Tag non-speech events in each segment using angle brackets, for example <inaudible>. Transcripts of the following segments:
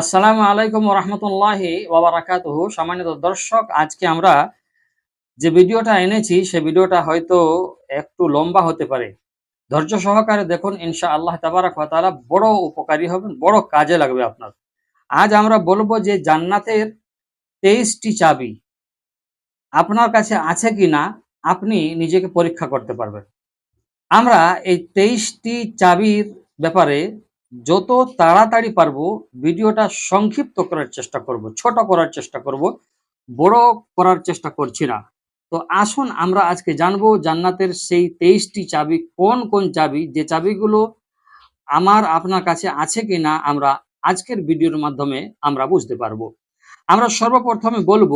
আসসালামু আলাইকুম রহমতুল্লাহি ওবরাকাতুহু সম্মানিত দর্শক, আজকে আমরা যে ভিডিওটা এনেছি, সে ভিডিওটা হয়তো একটু লম্বা হতে পারে। ধৈর্য সহকারে দেখুন ইনশা আল্লাহ তাবারাক তাআলা বড় উপকারী হবেন, বড় কাজে লাগবে আপনার। আজ আমরা বলব যে জান্নাতের তেইশটি চাবি, আপনার কাছে আছে কি না আপনি নিজেকে পরীক্ষা করতে পারবেন। আমরা এই তেইশটি চাবির ব্যাপারে যত তাড়াতাড়ি পারব, ভিডিওটা সংক্ষিপ্ত করার চেষ্টা করব, ছোট করার চেষ্টা করব, বড় করার চেষ্টা করছি না। তো আসুন আমরা আজকে জানব জান্নাতের সেই তেইশটি চাবি, কোন কোন চাবি, যে চাবিগুলো আমার আপনার কাছে আছে কি না আমরা আজকের ভিডিওর মাধ্যমে আমরা বুঝতে পারব। আমরা সর্বপ্রথমে বলব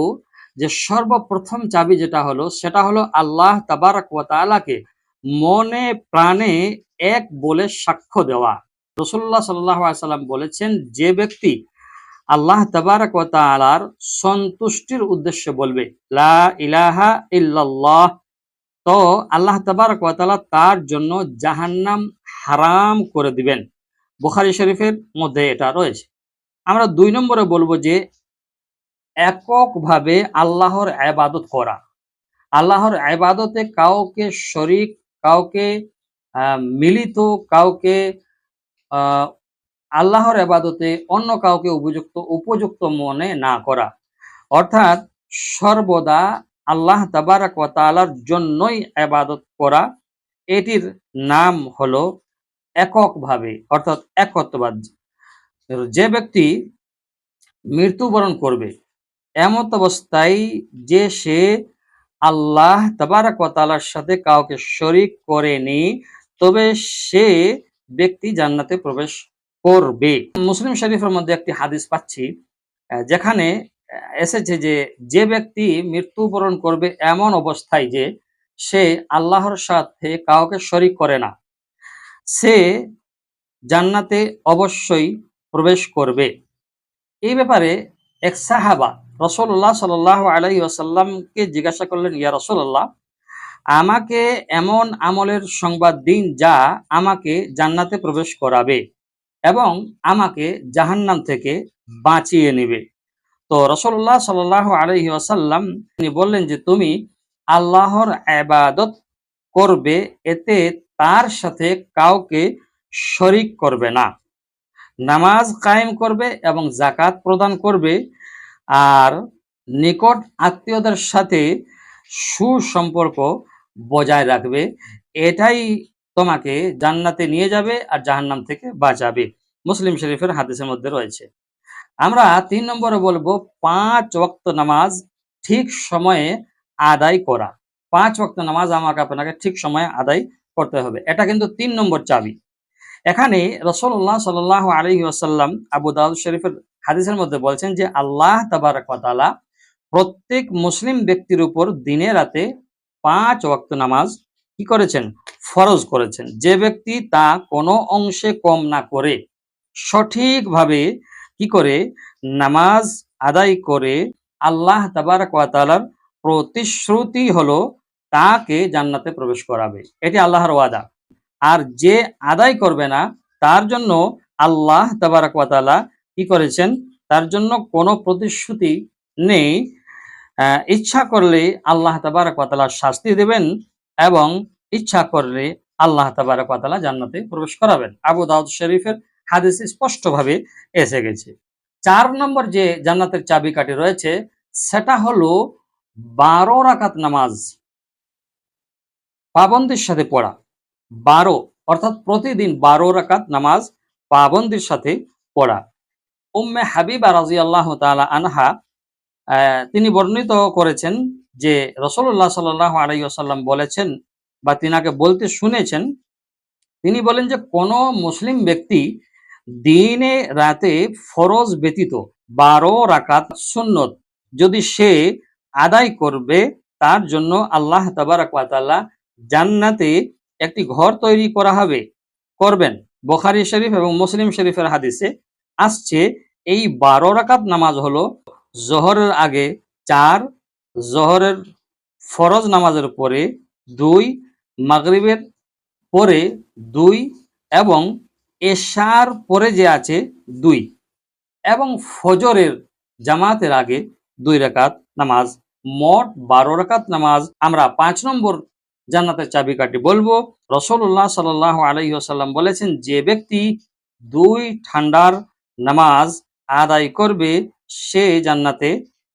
যে সর্বপ্রথম চাবি যেটা হলো, সেটা হলো আল্লাহ তাবারাক ওয়া তাআলাকে মনে প্রাণে এক বলে সাক্ষ্য দেওয়া। রসুল্লাহ সাল্লাহ সাল্লাম বলেছেন, যে ব্যক্তি আল্লাহ তাবারক ওয়া তাআলার সন্তুষ্টির উদ্দেশ্যে বলবে ইলাহা তো আল্লাহ তাবারক ওয়া তাআলা তার জন্য জাহান্নাম হারাম করে দিবেন। বুখারী শরীফের মধ্যে এটা রয়েছে। আমরা দুই নম্বরে বলব যে, এককভাবে আল্লাহর আবাদত করা। আল্লাহর আবাদতে কাউকে শরিক, কাউকে মিলিত, কাউকে আল্লাহর আবাদতে অন্য কাউকে উপযুক্ত উপযুক্ত মনে না করা। অর্থাৎ সর্বদা আল্লাহ তাবারাক ওয়া তাআলার জন্যই আবাদত করা, এটির নাম হলো এককভাবে, অর্থাৎ একত্ববাদ। যে ব্যক্তি মৃত্যুবরণ করবে, এমত অবস্থায় যে সে আল্লাহ তাবারাক ওয়া তাআলার সাথে কাউকে শরিক করেনি, তবে সে ব্যক্তি জান্নাতে প্রবেশ করবে। মুসলিম শরীফের মধ্যে একটি হাদিস পাচ্ছি যেখানে এসেছে যে যে ব্যক্তি মৃত্যুবরণ করবে এমন অবস্থায় যে সে আল্লাহর সাথে কাউকে শরিক করে না, সে জান্নাতে অবশ্যই প্রবেশ করবে। এই ব্যাপারে এক সাহাবা রসল্লাহ সাল আলাই আসাল্লামকে জিজ্ঞাসা করলেন, ইয়া রসল্লাহ আমাকে এমন আমলের সংবাদ দিন যা আমাকে জান্নাতে প্রবেশ করাবে এবং আমাকে জাহান্নাম থেকে বাঁচিয়ে নেবে। তো রসল্লাহ সাল আলহি আসাল্লাম তিনি বললেন যে, তুমি আল্লাহর আবাদত করবে, এতে তার সাথে কাউকে শরিক করবে না। নামাজ কায়েম করবে এবং জাকাত প্রদান করবে আর নিকট আত্মীয়দের সাথে সুসম্পর্ক বজায় রাখবে। এটাই তোমাকে জান্নাতে নিয়ে যাবে আর জাহান্নাম থেকে বাঁচাবে। মুসলিম শরীফের হাদিসের মধ্যে রয়েছে। আমরা তিন নম্বরে বলব, পাঁচ ওয়াক্ত নামাজ ঠিক সময়ে আদায় করা। পাঁচ ওয়াক্ত নামাজ আমাকে আপনাকে ঠিক সময়ে আদায় করতে হবে। এটা কিন্তু তিন নম্বর চাবি। এখানে রসল্লাহ সাল আলহি আসাল্লাম আবু দাউদ শরীফের হাদিসের মধ্যে বলছেন যে, আল্লাহ তাবারকালা প্রত্যেক মুসলিম ব্যক্তির উপর দিনে রাতে পাঁচ ওয়াক্ত নামাজ কি করেছেন? ফরজ করেছেন। যে ব্যক্তি তা কোনো অংশে কম না করে, সঠিকভাবে কি করে? নামাজ আদায় করে আল্লাহ তাবারকালার প্রতিশ্রুতি হলো তাকে জান্নাতে প্রবেশ করাবে। এটি আল্লাহর ওয়াদা। আর যে আদায় করবে না, তার জন্য আল্লাহ তাবারকালা কি করেছেন? তার জন্য কোনো প্রতিশ্রুতি নেই। ইচ্ছা করলে আল্লাহ তাবারকালা শাস্তি দেবেন এবং ইচ্ছা করলে আল্লাহ তাবারকালা জান্নাতে প্রবেশ করাবেন। আবু দাউদ শরীফের হাদিস স্পষ্টভাবে এসে গেছে। চার নম্বর যে জান্নাতের চাবিকাঠি রয়েছে, সেটা হলো বারো রাকাত নামাজ পাবন্দির সাথে পড়া। বারো, অর্থাৎ প্রতিদিন বারো রাকাত নামাজ পাবন্দির সাথে পড়া। উম্মে হাবিবা রাজি আল্লাহ তালা আনহা তিনি বর্ণিত করেছেন যে রসল্লাহ সাল আলাই আসাল্লাম বলেছেন বা তিনাকে বলতে শুনেছেন, তিনি বলেন যে কোনো মুসলিম ব্যক্তি দিনে রাতে ফরজ ব্যতীত বারো রাকাত সুন্নত যদি সে আদায় করবে, তার জন্য আল্লাহ তাবারাকাল্লাহ জান্নাতে একটি ঘর তৈরি করা হবে। করবেন। বোখারি শরীফ এবং মুসলিম শরীফের হাদিসে আসছে, এই বারো রাকাত নামাজ হলো জোহরের আগে চার, জোহরের ফরজ নামাজের পরে দুই, মাগরিবের পরে দুই এবং এশার পরে যে আছে দুই এবং ফজরের জামাতের আগে দুই রাকাত নামাজ। মোট বারো রাকাত নামাজ আমরা পাঁচ নম্বর জান্নাতের চাবিকাঠি বলব। রসুল্লাহ সাল আলহি বলেছেন, যে ব্যক্তি দুই ঠান্ডার নামাজ আদায় করবে সে জান্নাতে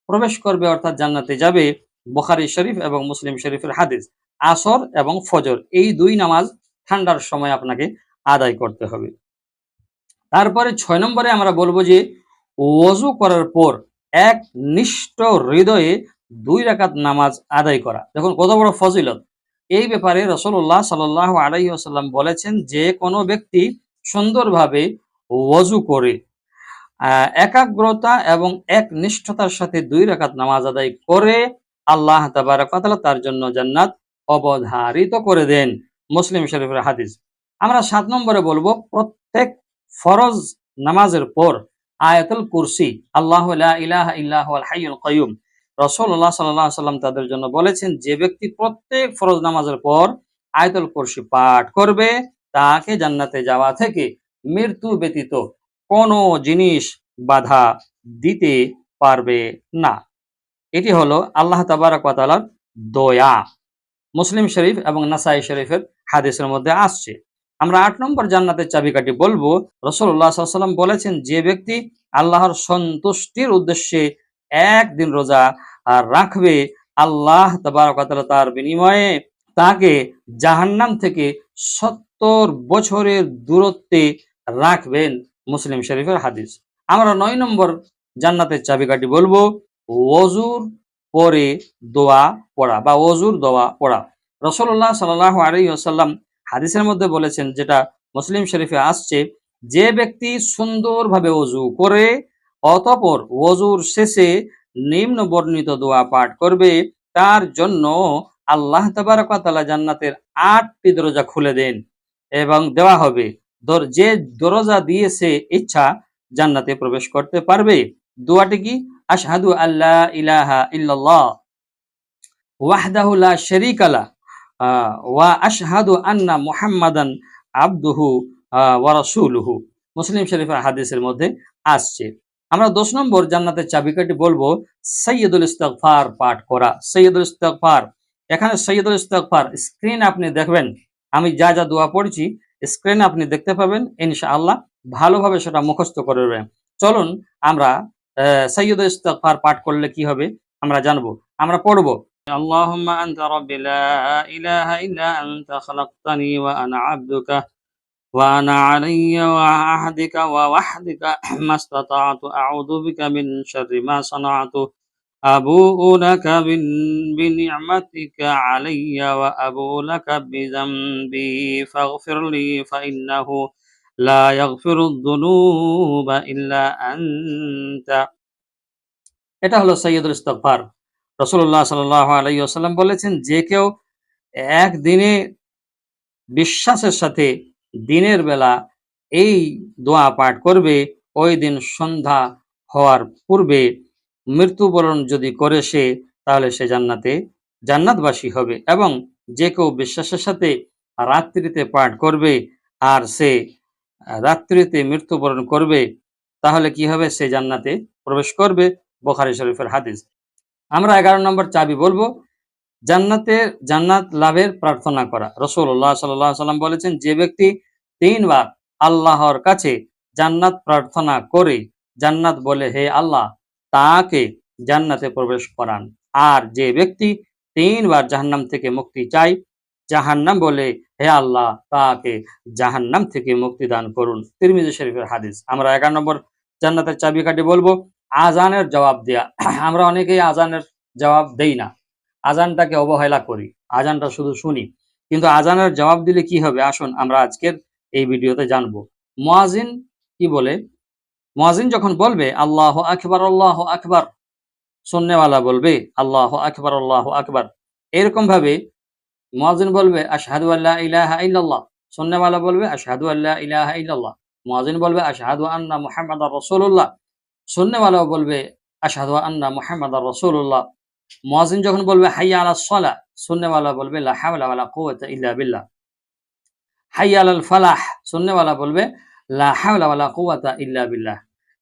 প্রবেশ করবে, অর্থাৎ জান্নাতে যাবে বখারি শরীফ এবং মুসলিম শরীফের হাদিস। আসর এবং ফজর, এই দুই নামাজ ঠান্ডার সময় আপনাকে আদায় করতে হবে। তারপরে ছয় নম্বরে আমরা বলব যে, ওযু করার পর এক নিষ্ঠ হৃদয়ে দুই রাকাত নামাজ আদায় করা। দেখুন কত বড় ফজিলত। এই ব্যাপারে রসল্লাহ সাল আলাই আসাল্লাম বলেছেন, যে কোনো ব্যক্তি সুন্দরভাবে ওযু করে একাগ্রতা এবং এক নিষ্ঠতার সাথে দুই রাকাত নামাজ আদায় করে আল্লাহ তাবারাকাতালা তার জন্য জান্নাত অবধারিত করে দেন মুসলিম শরীফের হাদিস। আমরা সাত নম্বরে বলব, প্রত্যেক ফরজ নামাজের পর আয়াতুল কুরসি, আল্লাহ ইলাহা ইল্লাহু কাইয়ুম, রাসূলুল্লাহ সাল্লাল্লাহু আলাইহি সাল্লাম তাদের জন্য বলেছেন, যে ব্যক্তি প্রত্যেক ফরজ নামাজের পর আয়াতুল কুরসি পাঠ করবে, তাকে জান্নাতে যাওয়া থেকে মৃত্যু ব্যতীত কোনো জিনিস বাধা দিতে পারবে না। এটি হলো আল্লাহ তাবারাক ওয়া তাআলার দয়া। মুসলিম শরীফ এবং নাসাই শরীফের হাদিসের মধ্যে আসছে। আমরা আট নম্বর জান্নাতের চাবিকাঠি বলব। রসল্লাহ সাল্লাম বলেছেন, যে ব্যক্তি আল্লাহর সন্তুষ্টির উদ্দেশ্যে একদিন রোজা রাখবে, আল্লাহ তাবারাক ওয়া তার বিনিময়ে তাকে জাহান্নাম থেকে সত্তর বছরের দূরত্বে রাখবেন। মুসলিম শরীফের হাদিস। আমরা নয় নম্বর জান্নাতের চাবিকাঠি বলব ওজুর পরে দোয়া পড়া বা ওজুর দোয়া পড়া। রসল্লাহ সাল্লাহ আলী আসাল্লাম হাদিসের মধ্যে বলেছেন, যেটা মুসলিম শরীফে আসছে, যে ব্যক্তি সুন্দরভাবে অজু করে, অতপর ওজুর শেষে নিম্ন বর্ণিত দোয়া পাঠ করবে, তার জন্য আল্লাহ তাবারকাতালা জান্নাতের আটটি দরজা খুলে দেন এবং দেওয়া হবে। যে দরজা দিয়ে সে ইচ্ছা জান্নাতে প্রবেশ করতে পারবে। দোয়াটি কি? আশহাদু আল্লাহ ইলাহা ইল্লাল্লাহ। ওয়াহদাহু লা শারীকা লা আহ, ওয়া আশহাদু আন্না মুহাম্মাদান আবদুহু ওয়া রাসূলুহু। মুসলিম শরীফের হাদিসের মধ্যে আসছে। আমরা দশ নম্বর জান্নাতের চাবিকাঠি বলব সৈয়দুল ইস্তেগফার পাঠ করা। সৈয়দুল ইস্তেগফার। এখানে সৈয়দুল ইস্তেগফার স্ক্রিন আপনি দেখবেন আমি যা যা দোয়া পড়ছি স্ক্রিনে আপনি দেখতে পাবেন ইনশাআল্লাহ ভালোভাবে সেটা মুখস্থ করবেন চলুন আমরা আহ, সৈয়দুল ইস্তেগফার পাঠ করলে কি হবে আমরা জানবো আমরা পড়বো اللهم أنت ربي لا إله إلا أنت خلقتني وأنا عبدك وأنا علي وعهدك ووحدك ما استطعت أعوذ بك من شر ما صنعت أبوء لك بن- بنعمتك علي وأبوء لك بذنبي فاغفر لي فإنه لا يغفر الذنوب إلا أنت এটা হলো সৈয়দুল ইস্তগফার রসুল্লাহ সাল্লাহ আলাইসাল্লাম বলেছেন যে কেউ একদিনে বিশ্বাসের সাথে দিনের বেলা এই দোয়া পাঠ করবে ওই দিন সন্ধ্যা হওয়ার পূর্বে মৃত্যুবরণ যদি করে সে, তাহলে সে জান্নাতে জান্নাতবাসী হবে এবং যে কেউ বিশ্বাসের সাথে রাত্রিতে পাঠ করবে আর সে রাত্রিতে মৃত্যুবরণ করবে, তাহলে কি হবে? সে জান্নাতে প্রবেশ করবে। বোখারি শরীফের হাদিস। আমরা এগারো নম্বর চাবি বলব। জান্নাতের জান্নাত লাভের প্রার্থনা করা। রসুল্লাহ সাল্লাহ সাল্লাম বলেছেন, যে ব্যক্তি তিনবার আল্লাহর কাছে জান্নাত প্রার্থনা করে, জান্নাত বলে, হে আল্লাহ তাকে জান্নাতে প্রবেশ করান। আর যে ব্যক্তি তিনবার জাহান্নাম থেকে মুক্তি চাই জাহান্নাম বলে, হে আল্লাহ, তাকে জাহান্নাম থেকে মুক্তি দান করুন। তিরমিজি শরীফের হাদিস। আমরা এগারো নম্বর জান্নাতের চাবিকাঠি বলব। আজানের জবাব দেয়া। <clears throat> আমরা অনেকেই আজানের জবাব দেই না। আজানটাকে অবহেলা করি। আজানটা শুধু শুনি। কিন্তু আজানের জবাব দিলে কি হবে? আসুন আমরা আজকের এই ভিডিওতে জানব। মুয়াজিন কি বলে? মুয়াজিন যখন বলবে, আল্লাহ আকবার আল্লাহ আকবার শুননেওয়ালা বলবে, আল্লাহ আকবার আল্লাহ আকবার এরকম ভাবে মুয়াজিন বলবে, আশহাদু আল্লাহ ইলাহা ইল্লাল্লাহ শুননেওয়ালা বলবে, আশহাদু আল্লাহ ইলাহা ইল্লাল্লাহ মুয়াজিন বলবে, আশহাদু আন্না মুহাম্মাদার রাসূলুল্লাহ শুননেওয়ালাও বলবে, আশহাদু আন্না মুহাম্মাদার রাসূলুল্লাহ মুয়াজিন যখন বলবে, হাইয়া আলা সলা শুননেওয়ালা বলবে, লা হাওলা ওয়ালা কুওয়াতা ইল্লা বিল্লাহ, হাইয়া আলাল ফালাহ শুননেওয়ালা বলবে বিল্লাহ।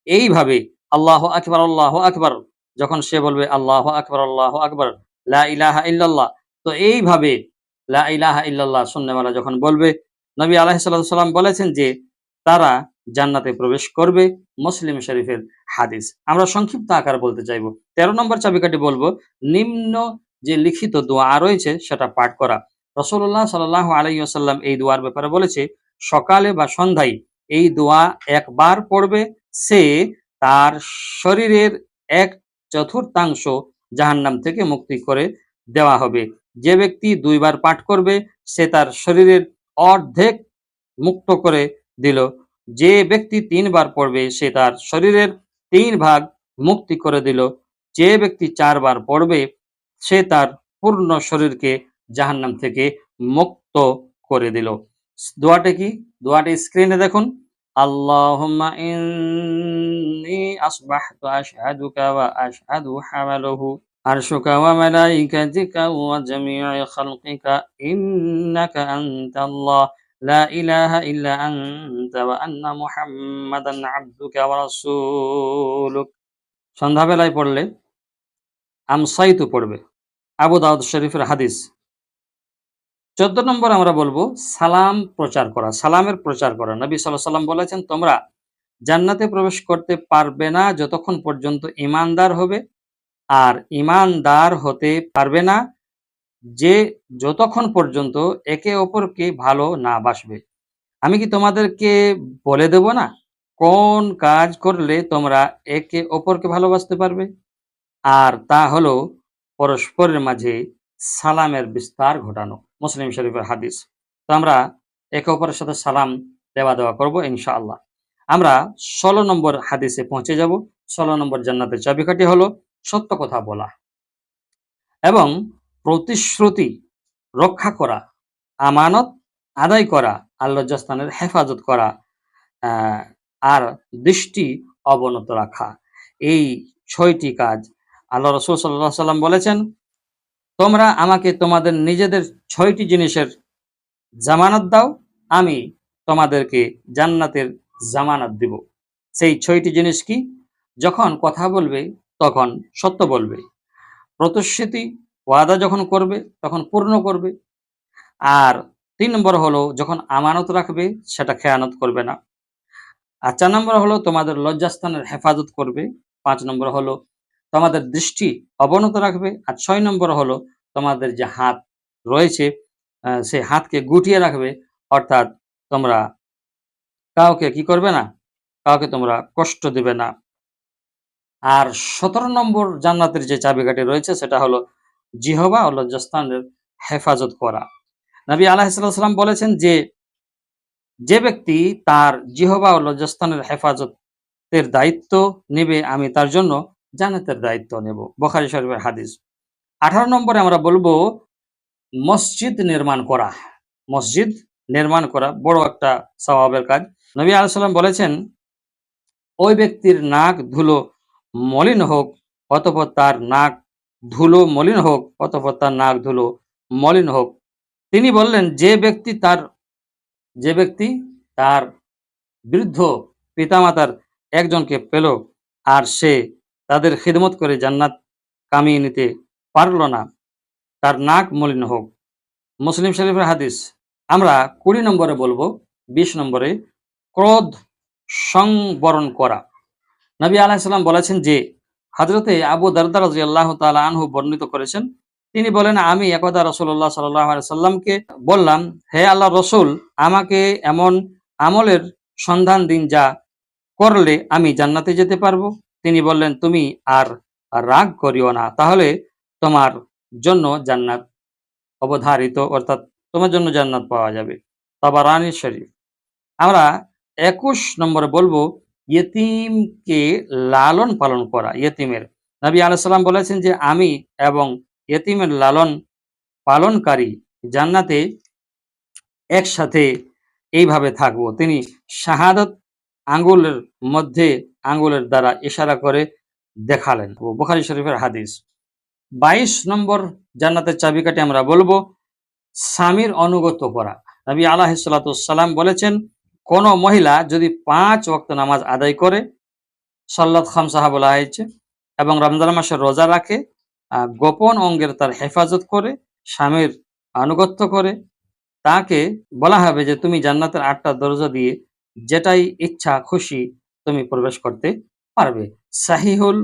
এইভাবে আল্লাহ আকবর আল্লাহ আকবর, যখন সে বলবে আল্লাহ আকবর আল্লাহ আকবর, লা ইলাহা ইল্লাল্লাহ, তো এইভাবে লা ইলাহা ইল্লাল্লাহ সুন্নেওয়ালা যখন বলবে, নবী আলাহিসাল্লাম বলেছেন যে তারা জান্নাতে প্রবেশ করবে মুসলিম শরীফের হাদিস। আমরা সংক্ষিপ্ত আকার বলতে চাইব। তেরো নম্বর চাবিকাটি বলব, নিম্ন যে লিখিত দোয়া রয়েছে সেটা পাঠ করা। রসুল্লাহ সাল আলাইসাল্লাম এই দোয়ার ব্যাপারে বলেছে, সকালে বা সন্ধ্যায় এই দোয়া একবার পড়বে, সে তার শরীরের এক চতুর্থাংশ জাহান্নাম থেকে মুক্তি করে দেওয়া হবে। যে ব্যক্তি দুইবার পাঠ করবে, সে তার শরীরের অর্ধেক মুক্ত করে দিল। যে ব্যক্তি তিনবার পড়বে, সে তার শরীরের তিন ভাগ মুক্তি করে দিল। যে ব্যক্তি চারবার পড়বে, সে তার পূর্ণ শরীরকে জাহান্নাম থেকে মুক্ত করে দিল। দোয়াটা কি? দোয়াটি স্ক্রিনে দেখুন। আল্লাহুম্মা ইন্নী আসবাহতু আশহাদুকা ওয়া আশহাদু হামালুহু আরশুকা ওয়া মালাইকাতিকা ওয়া জামিউ খালকিকা ইন্নাকা আনতাল্লাহ لا إله إلا أنت وأن محمدا عبدك ورسولك সন্ধ্যাবেলায় পড়লে আমসাইতু পড়বে আবু দাউদ শরীফের হাদিস চোদ্দ নম্বর আমরা বলব সালাম প্রচার করা, সালামের প্রচার করা। নবী সাল্লাহ সাল্লাম বলেছেন, তোমরা জান্নাতে প্রবেশ করতে পারবে না যতক্ষণ পর্যন্ত ইমানদার হবে, আর ইমানদার হতে পারবে না যে যতক্ষণ পর্যন্ত একে অপরকে ভালো না বাসবে। আমি কি তোমাদেরকে বলে দেব না? কোন কাজ করলে তোমরা একে অপরকে ভালোবাসতে পারবে? আর তা হলো পরস্পরের মাঝে সালামের বিস্তার ঘটানো। মুসলিম শরীফের হাদিস। তো আমরা একে অপরের সাথে সালাম দেওয়া দেওয়া করব ইনশাআল্লাহ। আমরা ষোলো নম্বর হাদিসে পৌঁছে যাব। ষোলো নম্বর জান্নাতের চাবিকাঠি হলো সত্য কথা বলা এবং প্রতিশ্রুতি রক্ষা করা, আমানত আদায় করা আল্লজ্জাস্তানের হেফাজত করা আর দৃষ্টি অবনত রাখা। এই ছয়টি কাজ আল্লাহ রসুল সাল্লাহ সাল্লাম বলেছেন তোমরা আমাকে তোমাদের নিজেদের ছয়টি জিনিসের জামানত দাও, আমি তোমাদেরকে জান্নাতের জামানত দিব। সেই ছয়টি জিনিস কি? যখন কথা বলবে, তখন সত্য বলবে। প্রতিশ্রুতি, ওয়াদা যখন করবে, তখন পূর্ণ করবে। আর তিন নম্বর হলো, যখন আমানত রাখবে, সেটা খেয়ানত করবে না। আর চার নম্বর হলো, তোমাদের লজ্জাস্থানের হেফাজত করবে। পাঁচ নম্বর হলো তোমাদের দৃষ্টি অবনত রাখবে। আর ছয় নম্বর হলো, তোমাদের যে হাত রয়েছে সেই হাতকে গুটিয়ে রাখবে। অর্থাৎ তোমরা কাউকে কি করবে না? কাউকে তোমরা কষ্ট দেবে না। আর সতেরো নম্বর জান্নাতের যে চাবিকাঠি রয়েছে, সেটা হলো জিহবা ও লজ্জাস্থানের হেফাজত করা। নবী আলাহিসাল্লাম বলেছেন যে যে ব্যক্তি তার জিহবা ও লজ্জাস্থানের হেফাজতের দায়িত্ব নেবে আমি তার জন্য জান্নাতের দায়িত্ব নেব। বখারি শরীফের হাদিস। আঠারো নম্বরে আমরা বলব, মসজিদ নির্মাণ করা। মসজিদ নির্মাণ করা বড় একটা স্বভাবের কাজ। নবী আলাইসাল্লাম বলেছেন, ওই ব্যক্তির নাক ধুলো মলিন হোক, অতপর তার নাক ধুলো মলিন হোক, অতপর তার নাক ধুলো মলিন হোক। তিনি বললেন, যে ব্যক্তি তার, যে ব্যক্তি তার বৃদ্ধ পিতামাতার একজনকে পেল আর সে তাদের খিদমত করে জান্নাত কামিয়ে নিতে পারল না। তার নাক মলিন হোক। মুসলিম শরীফের হাদিস। আমরা কুড়ি নম্বরে বলব, বিশ নম্বরে ক্রোধ সংবরণ করা। নবী আলাহিসাল্লাম বলেছেন যে হাজরতে আবু দারদার রাজি আল্লাহ তালা আনহু বর্ণিত করেছেন, তিনি বলেন, আমি একদা রসুল্লাহ সাল্লামকে বললাম, হে আল্লাহ রসুল, আমাকে এমন আমলের সন্ধান দিন যা করলে আমি জান্নাতে যেতে পারব। তিনি বললেন, তুমি আর রাগ করিও না। তাহলে তোমার জন্য জান্নাত অবধারিত, অর্থাৎ তোমার জন্য জান্নাত পাওয়া যাবে। তাবারানি শরীফ। আমরা একুশ নম্বরে বলব, ইয়েতিমকে লালন পালন করা, ইয়েতিমের। নবী আলাইসাল্লাম বলেছেন যে, আমি এবং ইয়েতিমের লালন পালনকারী জান্নাতে একসাথে এইভাবে থাকব। তিনি শাহাদত আঙ্গুলের মধ্যে আঙ্গুলের দ্বারা ইশারা করে দেখালেন বুখারি শরীফের হাদিস। বাইশ নম্বর জান্নাতের চাবিকাটি আমরা বলব, স্বামীর অনুগত করা। নবী আলাহিসাল্লাম বলেছেন, কোন মহিলা যদি পাঁচ ওয়াক্ত নামাজ আদায় করে, সল্লাত খামসাহা বলা হয়েছে এবং রমজান মাসে রোজা রাখে গোপন অঙ্গের তার হেফাজত করে, স্বামীর আনুগত্য করে, তাকে বলা হবে যে, তুমি জান্নাতের আটটা দরজা দিয়ে যেটাই ইচ্ছা খুশি তুমি প্রবেশ করতে পারবে। সাহিহুল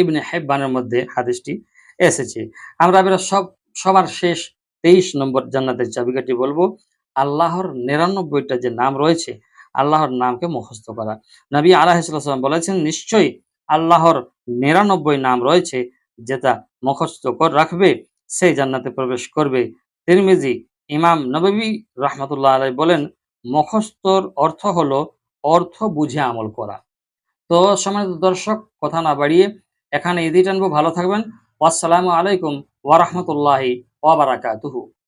ইবনে হেব্বানের মধ্যে হাদিসটি এসেছে। আমরা এবার সব, সবার শেষ তেইশ নম্বর জান্নাতের চাবিকাঠি বলব। আল্লাহর নিরানব্বইটা যে নাম রয়েছে, আল্লাহর নামকে মুখস্থ করা। নবী আলাহিসাল্লাম বলেছেন, নিশ্চয়ই আল্লাহর নিরানব্বই নাম রয়েছে, যেটা মুখস্থ কর, রাখবে, সেই জান্নাতে প্রবেশ করবে। তিরমিজি, ইমাম নববী রহমতুল্লাহ আলাই বলেন, মুখস্থর অর্থ হলো অর্থ বুঝে আমল করা। তো সম্মানিত দর্শক, কথা না বাড়িয়ে এখানে এদি টানবো। ভালো থাকবেন। আসসালামু আলাইকুম ওয়ারহমতুল্লাহি ওয়াবারাকাতুহু